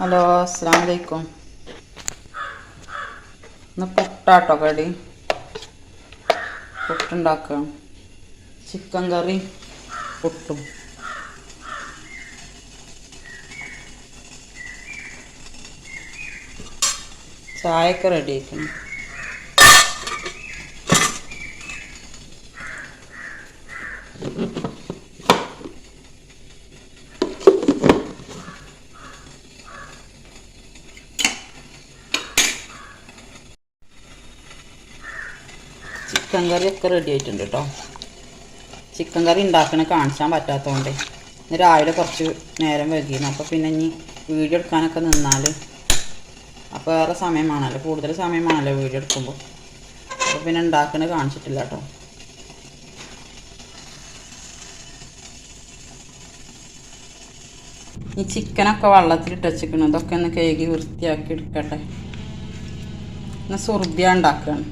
Hello അസ്സാം വലൈക്കും ഇന്ന് പുട്ടാട്ടോ കടി. പുട്ടുണ്ടാക്കണം ചിക്കൻ കറി പുട്ടും. ചായക്ക് റെഡി ആക്കണം ചിക്കൻ കറിയൊക്കെ റെഡി ആയിട്ടുണ്ട് കേട്ടോ ചിക്കൻ കറി ഉണ്ടാക്കണ കാണിച്ചാൻ പറ്റാത്തതുകൊണ്ട് ഇന്ന് രാവിലെ കുറച്ച് നേരം വൈകിയിരുന്നു അപ്പോൾ പിന്നെ ഇനി വീഡിയോ എടുക്കാനൊക്കെ നിന്നാൽ അപ്പോൾ വേറെ സമയമാണല്ലോ കൂടുതൽ സമയമാണല്ലോ വീഡിയോ എടുക്കുമ്പോൾ അപ്പോൾ പിന്നെ ഉണ്ടാക്കണ കാണിച്ചിട്ടില്ല കേട്ടോ ഈ ചിക്കനൊക്കെ വെള്ളത്തിലിട്ട് വെച്ചിരിക്കണം. ഇതൊക്കെ ഒന്ന് കഴുകി വൃത്തിയാക്കി എടുക്കട്ടെ. എന്നാൽ സുർബിയ ഉണ്ടാക്കുകയാണ്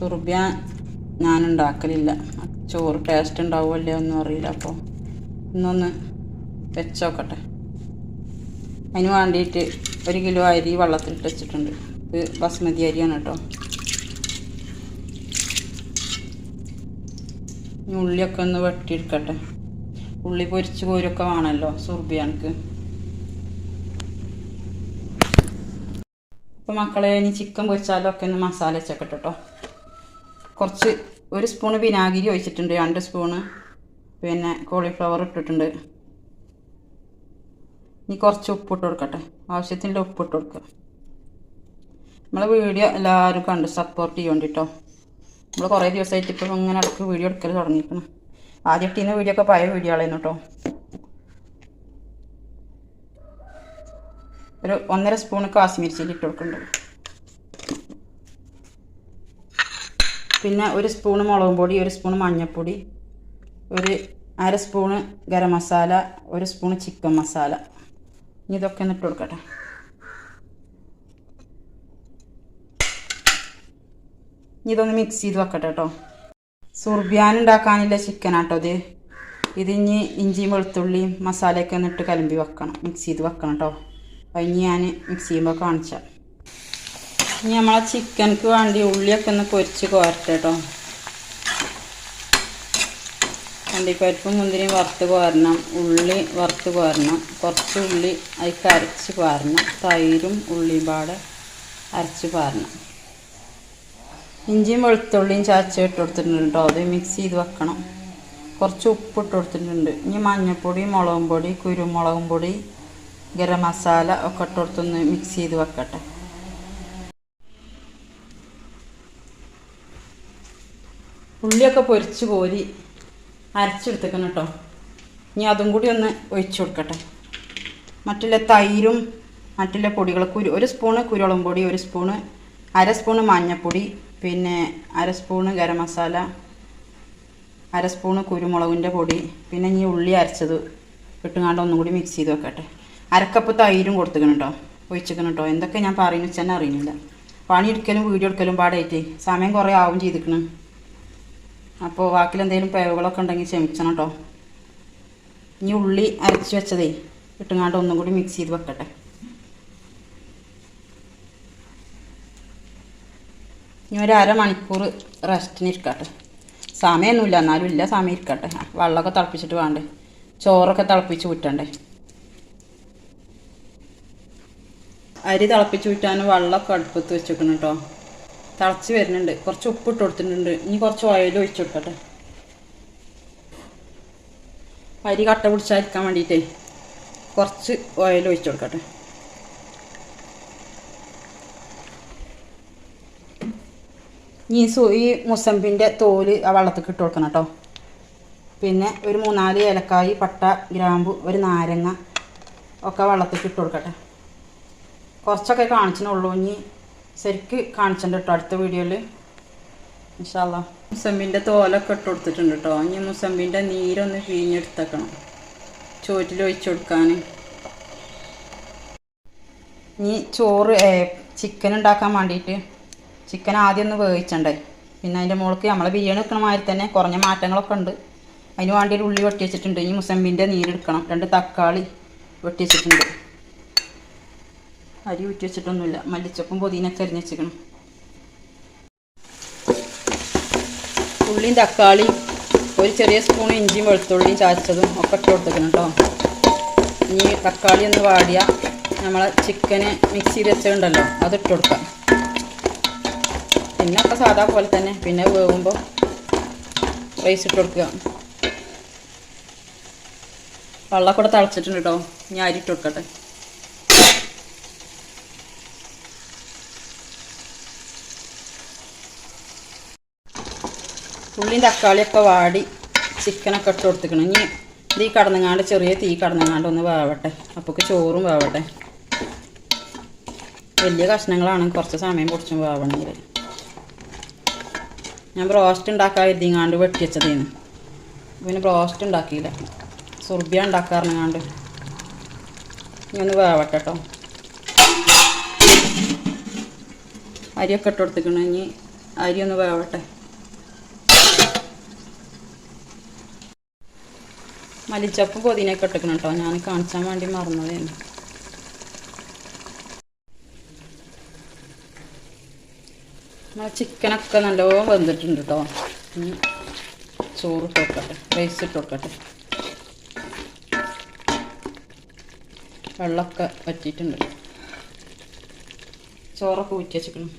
സുർബിയ ഞാൻ ഉണ്ടാക്കലില്ല ചോറ് ടേസ്റ്റ് ഉണ്ടാവുമല്ലേ ഒന്നും അറിയില്ല. അപ്പോൾ ഇന്നൊന്ന് വെച്ചോക്കട്ടെ. അതിന് വേണ്ടിയിട്ട് ഒരു കിലോ അരി വെള്ളത്തിലിട്ട് വെച്ചിട്ടുണ്ട്. ഇത് ബസ്മതി അരിയാണ് കേട്ടോ. ഉള്ളിയൊക്കെ ഒന്ന് വെട്ടിയെടുക്കട്ടെ. ഉള്ളി പൊരിച്ച് കോരൊക്കെ വേണമല്ലോ സുർബിയാనికి അപ്പോൾ മക്കളെ ഇനി ചിക്കൻ പൊരിച്ചാലും ഒക്കെ ഒന്ന് മസാല വെച്ചേക്കട്ടെ കേട്ടോ. കുറച്ച് ഒരു സ്പൂണ് വിനാഗിരി ഒഴിച്ചിട്ടുണ്ട് രണ്ട് സ്പൂണ്. പിന്നെ കോളിഫ്ലവർ ഇട്ടിട്ടുണ്ട്. ഇനി കുറച്ച് ഉപ്പിട്ട് കൊടുക്കട്ടെ. ആവശ്യത്തിന്റെ ഉപ്പിട്ട് കൊടുക്കുക നമ്മളെ വീഡിയോ എല്ലാവരും കണ്ട് സപ്പോർട്ട് ചെയ്യോണ്ട് നമ്മൾ കുറേ ദിവസമായിട്ട് ഇപ്പോൾ ഇങ്ങനെ ഇടയ്ക്ക് വീഡിയോ എടുക്കൽ തുടങ്ങിയിരിക്കണം. ആദ്യം ഇട്ടിരുന്ന വീഡിയോ ഒക്കെ പഴയ വീഡിയോ ആളായിരുന്നു കേട്ടോ ഒരു ഒന്നര സ്പൂണ് കാശ്മീരി ചില്ലി ഇട്ട് കൊടുക്കുന്നുണ്ട് പിന്നെ ഒരു സ്പൂണ് മുളകും പൊടി ഒരു സ്പൂണ് മഞ്ഞൾപ്പൊടി ഒരു അര സ്പൂണ് ഗരം മസാല ഒരു സ്പൂണ് ചിക്കൻ മസാല. ഇനി ഇതൊക്കെ ഒന്ന് ഇട്ട് കൊടുക്കട്ടെ. ഇനി ഇതൊന്ന് മിക്സ് ചെയ്ത് വെക്കട്ടെ കേട്ടോ. സുർബിയാൻ ഉണ്ടാക്കാനില്ല ചിക്കനാട്ടോ ഇത്. ഇത് ഇനി ഇഞ്ചിയും വെളുത്തുള്ളിയും മസാലയൊക്കെ ഒന്ന് ഇട്ട് കലമ്പി വെക്കണം മിക്സ് ചെയ്ത് വെക്കണം കേട്ടോ. ഇനി ഞാൻ മിക്സ് ചെയ്യുമ്പോൾ കാണിച്ചാൽ ഇനി നമ്മളെ ചിക്കൻക്ക് വേണ്ടി ഉള്ളിയൊക്കെ ഒന്ന് പൊരിച്ച് കോരട്ടെ കേട്ടോ അണ്ടിപ്പരിപ്പും മുന്തിരിയും വറുത്ത് കോരണം ഉള്ളി വറുത്ത് കോരണം കുറച്ച് ഉള്ളി അതിക്ക് അരച്ച് പാരണം തൈരും ഉള്ളിപാട് പാടെ അരച്ച് പാരണം. ഇഞ്ചിയും വെളുത്തുള്ളിയും ചാച്ച ഇട്ട് കൊടുത്തിട്ടുണ്ട് കേട്ടോ അത് മിക്സ് ചെയ്ത് വെക്കണം. കുറച്ച് ഉപ്പ് ഇട്ട് കൊടുത്തിട്ടുണ്ട്. ഇനി മഞ്ഞൾപ്പൊടി മുളകും പൊടി കുരുമുളകും പൊടി ഗരം മസാല ഒക്കെ ഇട്ട് കൊടുത്തൊന്ന് മിക്സ് ചെയ്ത് വെക്കട്ടെ. ഉള്ളിയൊക്കെ പൊരിച്ച് കോരി അരച്ചെടുത്തേക്കണം കേട്ടോ. ഇനി അതും കൂടി ഒന്ന് ഒഴിച്ചു കൊടുക്കട്ടെ. മറ്റുള്ള തൈരും മറ്റുള്ള പൊടികൾ കുരു ഒരു സ്പൂണ് കുരുളം പൊടി ഒരു സ്പൂണ് അര സ്പൂണ് മഞ്ഞൾപ്പൊടി പിന്നെ അര സ്പൂണ് ഗരം മസാല അര സ്പൂണ് കുരുമുളകിന്റെ പൊടി പിന്നെ ഇനി ഉള്ളി അരച്ചത് ഇട്ടുങ്ങാണ്ട് ഒന്നും കൂടി മിക്സ് ചെയ്ത് വെക്കട്ടെ. അരക്കപ്പ് തൈരും കൊടുത്തുക്കണം കേട്ടോ ഒഴിച്ചിക്കണം കേട്ടോ. എന്തൊക്കെ ഞാൻ പറയുന്നു വെച്ചാൽ അറിയുന്നില്ല. പണിയെടുക്കലും വീഡിയോ എടുക്കലും പാടായിട്ട് സമയം കുറേ ആവും ചെയ്തിക്കണം അപ്പോൾ വാക്കിൽ എന്തെങ്കിലും പേവുകളൊക്കെ ഉണ്ടെങ്കിൽ ക്ഷമിച്ചണം കേട്ടോ ഇനി ഉള്ളി അരച്ച് വെച്ചതേ ഇട്ടുങ്ങാണ്ട് ഒന്നും കൂടി മിക്സ് ചെയ്ത് വെക്കട്ടെ. ഇനി ഒരു അരമണിക്കൂർ റെസ്റ്റിന് ഇരിക്കട്ടെ. സമയമൊന്നുമില്ല എന്നാലും ഇല്ല സമയം ഇരിക്കട്ടെ. വെള്ളമൊക്കെ തിളപ്പിച്ചിട്ട് വേണ്ടേ? ചോറൊക്കെ തിളപ്പിച്ച് വിട്ടണ്ടേ അരി തിളപ്പിച്ച് വിട്ടാൻ വെള്ളമൊക്കെ അടുപ്പത്ത് വെച്ചേക്കണം കേട്ടോ തിളച്ച് വരുന്നുണ്ട്. കുറച്ച് ഉപ്പ് ഇട്ട് കൊടുത്തിട്ടുണ്ട്. ഇനി കുറച്ച് ഓയിൽ ഒഴിച്ച് കൊടുക്കട്ടെ. അരി കട്ട പിടിച്ചായിരിക്കാൻ വേണ്ടിയിട്ടേ കുറച്ച് ഓയിൽ ഒഴിച്ച് കൊടുക്കട്ടെ. ഈ സു ഈ മുസമ്പിന്റെ തോൽ ആ വെള്ളത്തിൽ ഇട്ട് കൊടുക്കണം കേട്ടോ. പിന്നെ ഒരു മൂന്നാൽ ഏലക്കായി പട്ട ഗ്രാമ്പു ഒരു നാരങ്ങ ഒക്കെ വെള്ളത്തിൽ ഇട്ട് കൊടുക്കട്ടെ. കുറച്ചൊക്കെ കാണിച്ചിനുള്ളൂ ഇനി ശരിക്ക് കാണിച്ചിട്ടുണ്ട് കേട്ടോ അടുത്ത വീഡിയോയിൽ ഇൻഷാല്ല മുസമ്പിന്റെ തോലൊക്കെ ഇട്ട് കൊടുത്തിട്ടുണ്ട് കേട്ടോ ഇനി മുസമ്പിന്റെ നീരൊന്ന് പിഴിഞ്ഞെടുത്തേക്കണം ചോറ്റിൽ ഒഴിച്ചു കൊടുക്കാൻ ഇനി ചോറ് ചിക്കൻ ഉണ്ടാക്കാൻ വേണ്ടിയിട്ട് ചിക്കൻ ആദ്യം ഒന്ന് വേവിച്ചണ്ടേ. പിന്നെ അതിന്റെ മുകൾക്ക് നമ്മൾ ബിരിയാണി വെക്കണ മാതിരി തന്നെ കുറഞ്ഞ മാറ്റങ്ങളൊക്കെ ഉണ്ട്. അതിന് വേണ്ടി ഒരു ഉള്ളി വെട്ടി വെച്ചിട്ടുണ്ട്. ഇനി മുസമ്പിന്റെ നീരെടുക്കണം രണ്ട് തക്കാളി വെട്ടി വെച്ചിട്ടുണ്ട്. അരി ഊറ്റി വെച്ചിട്ടൊന്നുമില്ല. മല്ലിച്ചപ്പും പൊതിനൊക്കെ അരിഞ്ഞ് വെച്ചിരിക്കണം ഉള്ളിയും തക്കാളിയും ഒരു ചെറിയ സ്പൂൺ ഇഞ്ചിയും വെളുത്തുള്ളിയും ചാച്ചതും ഒക്കെ ഇട്ട് കൊടുത്തേക്കണം കേട്ടോ. ഇനി തക്കാളി ഒന്ന് വാടിയ നമ്മളെ ചിക്കന് മിക്സ് ചെയ്ത് വെച്ചിട്ടുണ്ടല്ലോ അത് ഇട്ട് കൊടുക്കാം. പിന്നെ ഒക്കെ സാധാ പോലെ തന്നെ പിന്നെ വേവുമ്പോൾ റൈസ് ഇട്ട് കൊടുക്കുക വെള്ളം കൂടെ തിളച്ചിട്ടുണ്ട് കേട്ടോ. ഞാൻ അരി ഇട്ട് കൊടുക്കട്ടെ. ഉള്ളിയും തക്കാളിയൊക്കെ വാടി ചിക്കനൊക്കെ ഇട്ട് കൊടുത്തിക്കണം ഇനി ഈ കടന്നങ്ങാണ്ട് ചെറിയ തീ കടന്നങ്ങാണ്ട് ഒന്ന് വേവട്ടെ. അപ്പോൾക്ക് ചോറും വേവട്ടെ. വലിയ കഷ്ണങ്ങളാണ് കുറച്ച് സമയം പൊടിച്ചും വേവണമെങ്കിൽ ഞാൻ ബ്രോസ്റ്റ് ഉണ്ടാക്കാൻ വെട്ടി വെച്ചതേന്ന്. പിന്നെ ബ്രോസ്റ്റ് ഉണ്ടാക്കിയില്ല. സുർബിയ ഉണ്ടാക്കാറുണ്ടാണ്ട് ഇനി ഒന്ന് വേവട്ടെ കേട്ടോ അരിയൊക്കെ ഇട്ട് കൊടുത്തിക്കണം ഇനി അരി ഒന്ന് വേവട്ടെ. മല്ലിച്ചപ്പും പൊതിനൊക്കെ ഇട്ടിക്കണം കേട്ടോ. ഞാൻ കാണിച്ചാൻ വേണ്ടി മറന്നതാണ് നമ്മളെ ചിക്കനൊക്കെ നല്ലോണം വെന്തിട്ടുണ്ട് കേട്ടോ. ചോറ് ഇട്ട് റൈസ് ഇട്ട് കൊടുക്കട്ടെ വെള്ളമൊക്കെ വറ്റിയിട്ടുണ്ട്. ചോറൊക്കെ ഊറ്റി വെച്ചിക്കണം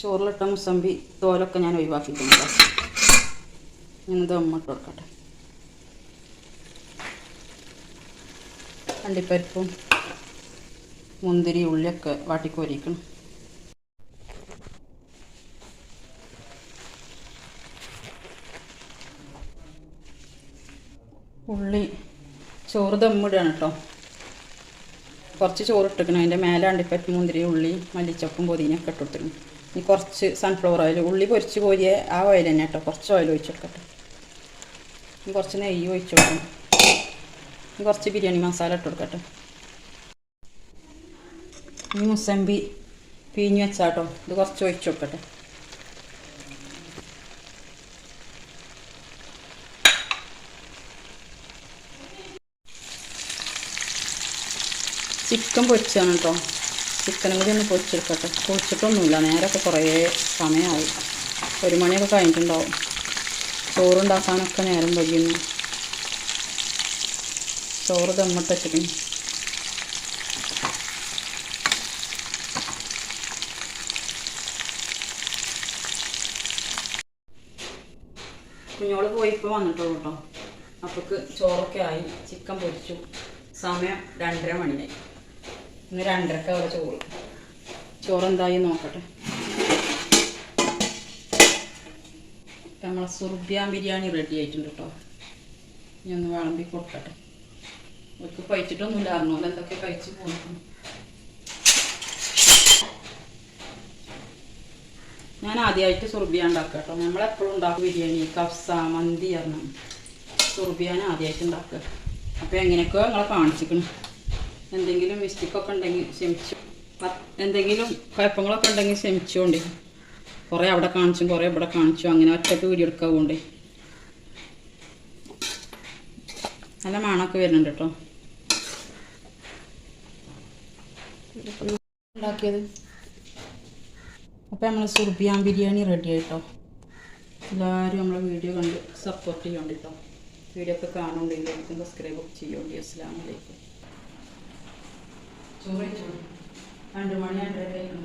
ചോറിലിട്ട മുസമ്പി തോലൊക്കെ ഞാൻ ഒഴിവാക്കിയിട്ടുണ്ട്. ഞാൻ ദമ്മിട്ട് കൊടുക്കട്ടെ. അണ്ടിപ്പരിപ്പും മുന്തിരി ഉള്ളിയൊക്കെ വാട്ടിക്കോരിക്കണം. ഉള്ളി ചോറ് ദമ്മിടുകയാണ് കേട്ടോ കുറച്ച് ചോറ് ഇട്ടിക്കണം അതിന്റെ മേലെ അണ്ടിപ്പരിപ്പ് മുന്തിരി ഉള്ളി മല്ലിച്ചപ്പും പൊതിനൊക്കെ ഇട്ട് കൊടുത്തിക്കണം ഇനി കുറച്ച് സൺഫ്ലവർ ഓയിൽ ഉള്ളി പൊരിച്ച് കോരിയ ആ ഓയിൽ തന്നെ കേട്ടോ കുറച്ച് ഓയിൽ ഒഴിച്ച് കൊടുക്കട്ടെ. ഇനി കുറച്ച് നെയ്യ് ഒഴിച്ചു കൊടുക്കണം. കുറച്ച് ബിരിയാണി മസാല ഇട്ട് കൊടുക്കട്ടെ. ഈ മുസമ്പി പിഞ്ഞു വെച്ചാട്ടോ. ഇത് കുറച്ച് ഒഴിച്ചു കൊടുക്കട്ടെ. ചിക്കൻ പൊരിച്ചാണ് കേട്ടോ. ചിക്കനും കൂടി ഒന്ന് പൊരിച്ചെടുക്കട്ടെ. പൊരിച്ചിട്ടൊന്നുമില്ല. നേരമൊക്കെ കുറേ സമയമായി. ഒരു മണിയൊക്കെ കഴിഞ്ഞിട്ടുണ്ടാവും. ചോറുണ്ടാക്കാനൊക്കെ നേരം വൈകുന്നു. ചോറ് വെച്ചിട്ടുണ്ട് കുഞ്ഞോൾ പോയി ഇപ്പോൾ വന്നിട്ടുള്ളൂ കേട്ടോ അപ്പോൾക്ക് ചോറൊക്കെ ആയി. ചിക്കൻ പൊരിച്ചു. സമയം രണ്ടര മണിയായി. ഇന്ന് രണ്ടരക്ക് അവിടെ ചോറ്. ചോറ് എന്തായി നോക്കട്ടെ. നമ്മളെ സുർബിയാൻ ബിരിയാണി റെഡി ആയിട്ടുണ്ട് കേട്ടോ ഇനി ഒന്ന് വിളമ്പി കൊടുക്കട്ടെ. അവർക്ക് കഴിച്ചിട്ടൊന്നുമില്ല അറിഞ്ഞോ എന്തൊക്കെ കഴിച്ച് പോകുന്നു ഞാൻ ആദ്യമായിട്ട് സുർബിയ ഉണ്ടാക്കുക കേട്ടോ നമ്മളെപ്പോഴും ഉണ്ടാക്കും ബിരിയാണി. കഫ്സ മന്തി പറഞ്ഞു സുർബിയാണ് ആദ്യമായിട്ട് ഉണ്ടാക്കുക. അപ്പോൾ എങ്ങനെയൊക്കെ നിങ്ങളെ കാണിച്ചിരിക്കണം. എന്തെങ്കിലും മിസ്റ്റേക്കൊക്കെ ഉണ്ടെങ്കിൽ ക്ഷമിച്ചു. എന്തെങ്കിലും കുഴപ്പങ്ങളൊക്കെ ഉണ്ടെങ്കിൽ ക്ഷമിച്ചുകൊണ്ടേ കുറേ അവിടെ കാണിച്ചും കുറേ ഇവിടെ കാണിച്ചും. അങ്ങനെ ഒറ്റയ്ക്ക് വീഡിയോ എടുക്കാൻ പോണ്ടേ. നല്ല മണമൊക്കെ വരുന്നുണ്ട് കേട്ടോ. ഉണ്ടാക്കിയത്? അപ്പോൾ നമ്മൾ സുർബിയാൻ ബിരിയാണി റെഡി ആയിട്ടോ. എല്ലാവരും നമ്മളെ വീഡിയോ കണ്ട് സപ്പോർട്ട് ചെയ്യണ്ട കേട്ടോ. വീഡിയോ ഒക്കെ കാണുന്നുണ്ടെങ്കിൽ എനിക്ക് സബ്സ്ക്രൈബ് ഒക്കെ ചെയ്യണ്ടി. അസ്സാം വലൈക്കും ചോറ് ചോറ് രണ്ട് മണി രണ്ടര കഴിഞ്ഞു